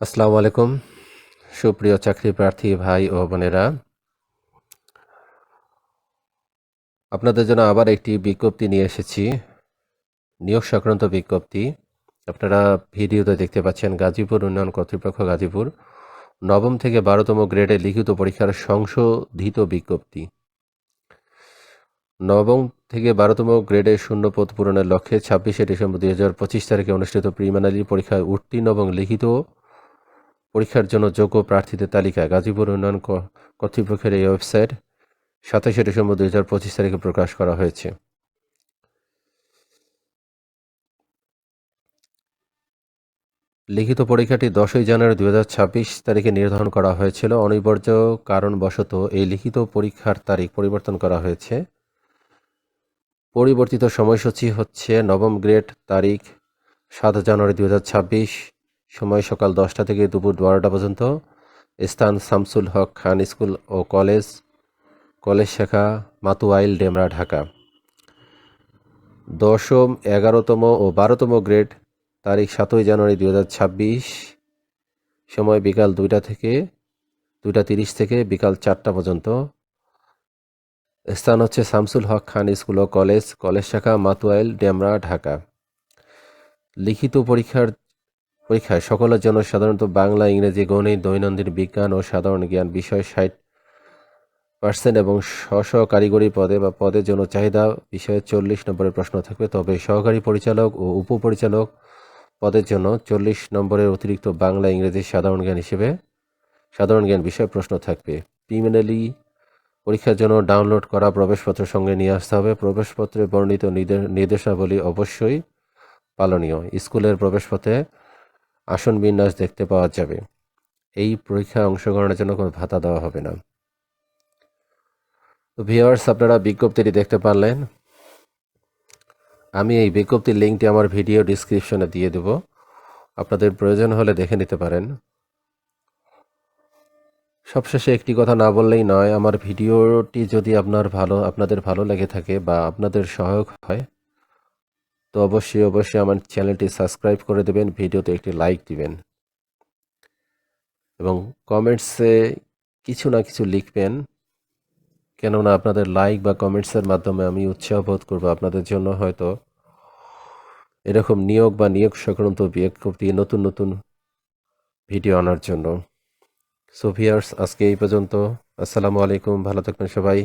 আসসালামু আলাইকুম, সুপ্রিয় চাকরি প্রার্থী ভাই ও বোনেরা। আপনাদের জন্য আবার একটি বিজ্ঞপ্তি নিয়ে এসেছি, নিয়োগ সংক্রান্ত বিজ্ঞপ্তি। আপনারা ভিডিওতে দেখতে পাচ্ছেন গাজীপুর উন্নয়ন কর্তৃপক্ষ গাজীপুর, নবম থেকে বারোতম গ্রেডে লিখিত পরীক্ষার সংশোধিত বিজ্ঞপ্তি। নবম থেকে বারোতম গ্রেডে শূন্য পদ পূরণের লক্ষ্যে ছাব্বিশে ডিসেম্বর দুই হাজার পঁচিশ তারিখে অনুষ্ঠিত প্রিলিমিনারি পরীক্ষায় উত্তীর্ণ এবং লিখিত পরীক্ষার জন্য যোগ্য প্রার্থীদের তালিকা গাজীপুর উন্নয়ন কর্তৃপক্ষের এই ওয়েবসাইট সাতাশে ডিসেম্বর দুই হাজার পঁচিশ তারিখে প্রকাশ করা হয়েছে। লিখিত পরীক্ষাটি দশই জানুয়ারি দুই হাজার ছাব্বিশ তারিখে নির্ধারণ করা হয়েছিল। অনিবার্য কারণবশত এই লিখিত পরীক্ষার তারিখ পরিবর্তন করা হয়েছে। পরিবর্তিত সময়সূচি হচ্ছে নবম গ্রেড তারিখ সাত জানুয়ারি দুই হাজার ছাব্বিশ। সময় সকাল দশটা থেকে দুপুর বারোটা পর্যন্ত। স্থান শামসুল হক খান স্কুল ও কলেজ। কলেজ শাখা মাতুয়াইল ডেমরা, ঢাকা। দশম, এগারোতম ও বারোতম গ্রেড, তারিখ সাতই জানুয়ারি দু হাজার ছাব্বিশ। সময় বিকাল দুইটা থেকে, দুইটা তিরিশ থেকে বিকাল চারটা পর্যন্ত। স্থান হচ্ছে শামসুল হক খান স্কুল ও কলেজ। কলেজ শাখা মাতুয়াইল ডেমরা, ঢাকা। লিখিত পরীক্ষার পরীক্ষায় সকলের জন্য সাধারণত বাংলা, ইংরেজি, গণিত, দৈনন্দিন বিজ্ঞান ও সাধারণ জ্ঞান বিষয় ষাট পার্সেন্ট এবং স্ব কারিগরি পদে বা পদের জন্য চাহিদা বিষয়ে চল্লিশ নম্বরের প্রশ্ন থাকবে। তবে সহকারী পরিচালক ও উপপরিচালক পদের জন্য চল্লিশ নম্বরের অতিরিক্ত বাংলা, ইংরেজি সাধারণ জ্ঞান হিসেবে সাধারণ জ্ঞান বিষয়ে প্রশ্ন থাকবে। প্রিমিনারি পরীক্ষার জন্য ডাউনলোড করা প্রবেশপত্র সঙ্গে নিয়ে আসতে হবে। প্রবেশপত্রে বর্ণিত নির্দে- নির্দেশাবলী অবশ্যই পালনীয়। স্কুলের প্রবেশপথে আসন বিন্যাস দেখতে পাওয়া যাবে। এই পরীক্ষায় অংশগ্রহণের জন্য কোনো ভাতা দেওয়া হবে না। তো ভিওয়ার্স আপনারা বিজ্ঞপ্তিটি দেখতে পারলেন। আমি এই বিজ্ঞপ্তির লিঙ্কটি আমার ভিডিও ডিসক্রিপশনে দিয়ে দেব। আপনাদের প্রয়োজন হলে দেখে নিতে পারেন। সবশেষে একটি কথা না বললেই নয়, আমার ভিডিওটি যদি আপনার ভালো, আপনাদের ভালো লেগে থাকে বা আপনাদের সহায়ক হয় তো অবশ্যই অবশ্যই আমার চ্যানেলটি সাবস্ক্রাইব করে দেবেন, ভিডিওতে একটি লাইক দিবেন। এবং কমেন্টসে কিছু না কিছু লিখবেন, কেননা আপনাদের লাইক বা কমেন্টসের মাধ্যমে আমি উৎসাহ বোধ করব আপনাদের জন্য হয়তো এরকম নিয়োগ বা নিয়োগ সংক্রান্ত বিজ্ঞপ্তি নতুন নতুন ভিডিও আনার জন্য। সো ভিয়ার্স আজকে এই পর্যন্ত। আসসালামু আলাইকুম, ভালো থাকবেন সবাই।